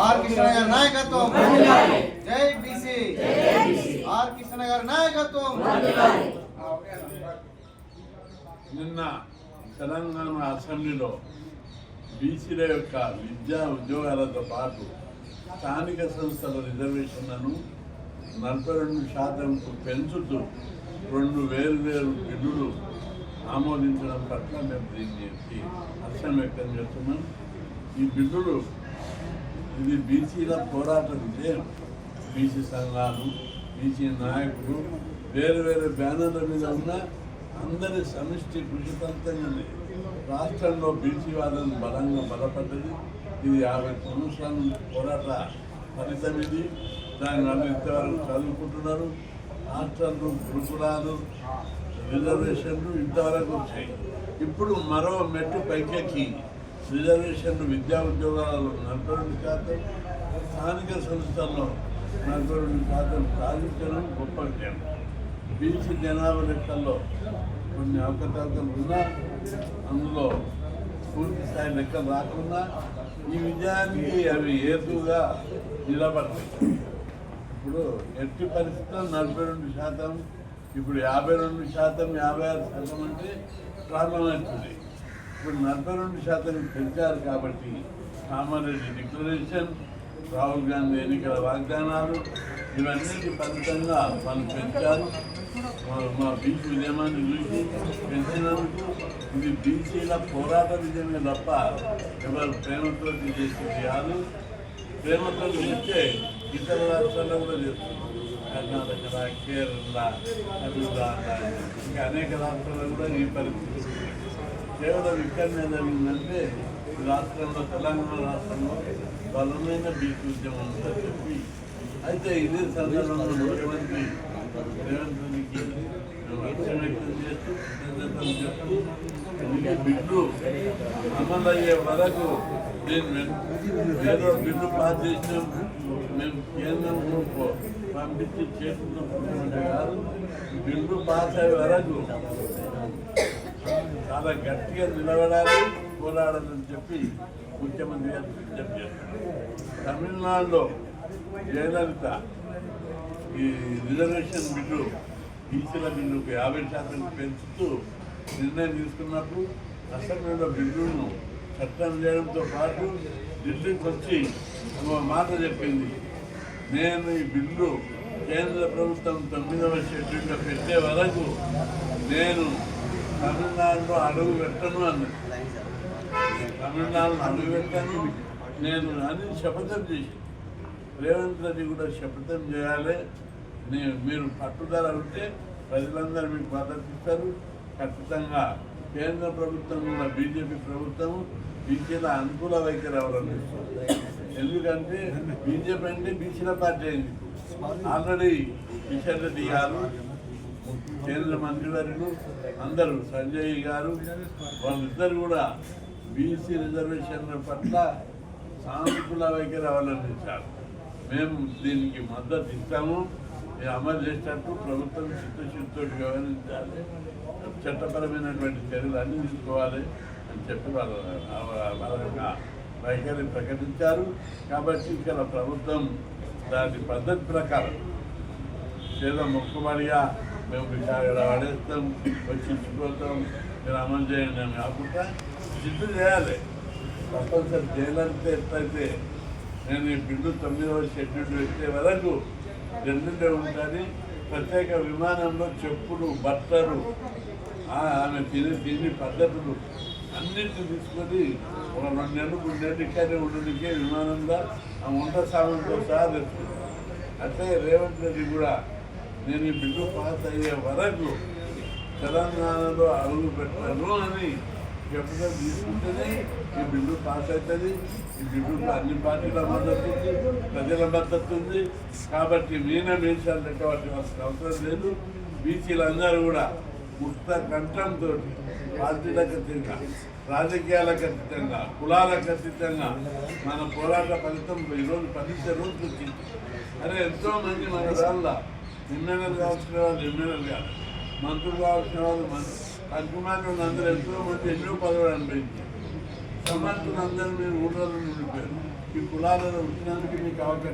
Are Krishna గారి నాయకత్వం. జై బీసీ. ఆర్ కృష్ణ గారి నాయకత్వం. నిన్న తెలంగాణ అసెంబ్లీలో బీసీల యొక్క విద్యా ఉద్యోగాలతో పాటు స్థానిక సంస్థల రిజర్వేషన్లను నలభై రెండు శాతంకు పెంచుతూ రెండు వేరు వేరు బిల్లులు ఆమోదించడం పట్ల మేము దీన్ని హర్షం వ్యక్తం చేస్తున్నాం. ఈ బిల్లులు ఇది బీసీల పోరాట విజయం బీసీ సంఘాలు బీసీ నాయకులు వేరు వేరు బ్యానర్ల మీద ఉన్న అందరి సమిష్టి కృషి ఫలితంగానే రాష్ట్రంలో బీసీ బలంగా బలపడ్డది. ఇది యాభై సంవత్సరాల నుంచి పోరాట ఫలితం ఇది. దానివల్ల ఇంతవరకు చదువుకుంటున్నారు. రాష్ట్రంలో గురుకులాలు రిజర్వేషన్లు ఇంతవరకు వచ్చాయి. ఇప్పుడు మరో మెట్టు పైకెక్కి. రిజర్వేషన్లు విద్యా ఉద్యోగాలలో నలభై రెండు శాతం స్థానిక సంస్థల్లో నలభై రెండు శాతం సాధించడం గొప్ప విజయం. బీసీ జనాభా లెక్కల్లో కొన్ని అవకతవకలు ఉన్నా అందులో పూర్తి స్థాయి లెక్క రాకుండా ఈ విజయానికి అవి ఏతుగా నిలబడతాయి ఇప్పుడు ఎట్టి పరిస్థితుల్లో నలభై రెండు శాతం ఇప్పుడు యాభై రెండు శాతం యాభై ఆరు శాతం అంటే ప్రారంభమవుతుంది ఇప్పుడు నలభై రెండు శాతం పెంచారు కాబట్టి కామారెడ్డి డిక్లరేషన్ రాహుల్ గాంధీ ఎన్నికల వాగ్దానాలు ఇవన్నిటి ఫలితంగా మనం పెంచారు. మా- బీచ్ బీసీ ఉద్యమాన్ని చూసి పెంచినందుకు ఇది బీసీల పోరాట విజయమే తప్ప ఎవరు ప్రేమతో చేసేది కాదు ప్రేమతో చేస్తే ఇతర రాష్ట్రాల్లో కూడా చేస్తారు కర్ణాటక కేరళ తమిళనాడు ఇంకా అనేక రాష్ట్రాల్లో కూడా ఈ పరిస్థితి కేవలం ఇక్కడ జరిగిందంటే రాష్ట్రంలో తెలంగాణ రాష్ట్రంలో బలమైన బీచ్ ఉద్యమం ఉందని చెప్పి. అయితే ఇదే సందర్భంలో ముఖ్యమంత్రి రేవంత్ రెడ్డికి లక్ష్యం వ్యక్తం చేస్తూ కృతజ్ఞతలు చెప్తూ ఇది బిడ్డు అమలు అయ్యే వరకు నేను ఏదో బిల్లు పాస్ చేసినాం మేము కేంద్రం పంపించి చేస్తున్నప్పుడు కాదు బిల్లు పాస్ అయ్యే వరకు చాలా గట్టిగా నిలబడాలి పోరాడాలని చెప్పి ముఖ్యమంత్రి గారు విజ్ఞప్తి చేస్తారు తమిళనాడులో జయలలిత ఈ రిజర్వేషన్ బిల్లు బీసీల బిల్లుకు యాభై శాతం పెంచుతూ నిర్ణయం తీసుకున్నప్పుడు అసెంబ్లీలో బిల్లును చట్టం చేయడంతో పాటు ఢిల్లీకి వచ్చి ఒక మాట చెప్పింది. నేను ఈ బిల్లు కేంద్ర ప్రభుత్వం తొమ్మిదవ షెడ్యూల్లో పెట్టే వరకు నేను తమిళనాడులో అడుగు పెట్టను అన్నది. తమిళనాడులో అడుగు పెట్టాను నేను అని శపథం చేసి రేవంత్ రెడ్డి కూడా శపథం చేయాలి. నేను మీరు పట్టుదల ఉంటే ప్రజలందరూ మీకు మద్దతు ఇస్తారు. ఖచ్చితంగా కేంద్ర ప్రభుత్వం కూడా బీజేపీ ప్రభుత్వం బీసీల అనుకూల వైఖరి అవలంబిస్తుంది. ఎందుకంటే బీజేపీ అంటే బీసీల పార్టీ అయింది. ఆల్రెడీ కిషన్ రెడ్డి గారు కేంద్ర మంత్రివర్యులు అందరూ సంజయ్ గారు వాళ్ళిద్దరు కూడా బీసీ రిజర్వేషన్ల పట్ల సానుకూల వైఖరి అవలంబించారు మేము దీనికి మద్దతు ఇస్తాము. అమలు చేసేటట్టు ప్రభుత్వం చిత్తశుద్ధితో వ్యవహరించాలి. చట్టపరమైనటువంటి చర్యలు అన్ని తీసుకోవాలి అని చెప్పి వాళ్ళ వైఖరి ప్రకటించారు. కాబట్టి ఇక్కడ ప్రభుత్వం దాని పద్ధతి ప్రకారం ఏదో మొక్కుబడిగా మేము విశాఖ పడేస్తాం వచ్చిపోతాం మీరు అమలు చేయండి అని కాకుండా సిద్ధు చేయాలి. తప్పనిసరి చేయాలంటే ఎట్లయితే నేను ఈ బిల్లు తొమ్మిదవ షెడ్యూల్ పెట్టే వరకు ఢిల్లీలో ఉంటుంది. ప్రత్యేక విమానంలో చెప్పులు బట్టలు ఆమె తిని తిని పద్ధతులు అన్నింటిని తీసుకొని ఒక రెండు నెలలు మూడు నెలలు ఇక్కడే ఉండడానికి విమానంలో ఆ వంట సామాన్తో సహా తెచ్చుకుంటాం అట్లే రేవంత్ రెడ్డి కూడా నేను ఈ బిల్లు పాస్ అయ్యే వరకు తెలంగాణలో అడుగు పెట్టాను అని చెప్పడం తీసుకుంటేనే ఈ బిల్లు పాస్ అవుతుంది. ఈ బిల్లు అన్ని పార్టీల మద్దతు ఉంది ప్రజల మద్దతు ఉంది. కాబట్టి మీన మీసాలు లెక్క అవసరం లేదు. బీసీలందరూ కూడా ముక్త కంఠంతో పార్టీలకు అతీతంగా రాజకీయాలకు అతీతంగా కులాలకు అతీతంగా మన పోరాట ఫలితం ఈరోజు పదిహేను రోజులు వచ్చింది. అరే ఎంతో మంది మన దానిలో ఎమ్మెల్యేలు కావాల్సిన వాళ్ళు ఎమ్మెల్యేలు కాదు. మంత్రులు కావాల్సిన వాళ్ళు మంత్రి కంకుమారులు అందరూ ఎంతో మంది ఎన్నో పదవులు అనిపించారు సమాజంలో అందరూ మీరు ఊళ్ళలో ఉండిపోయారు. ఈ కులాలలో వచ్చినందుకు మీకు అవకాశం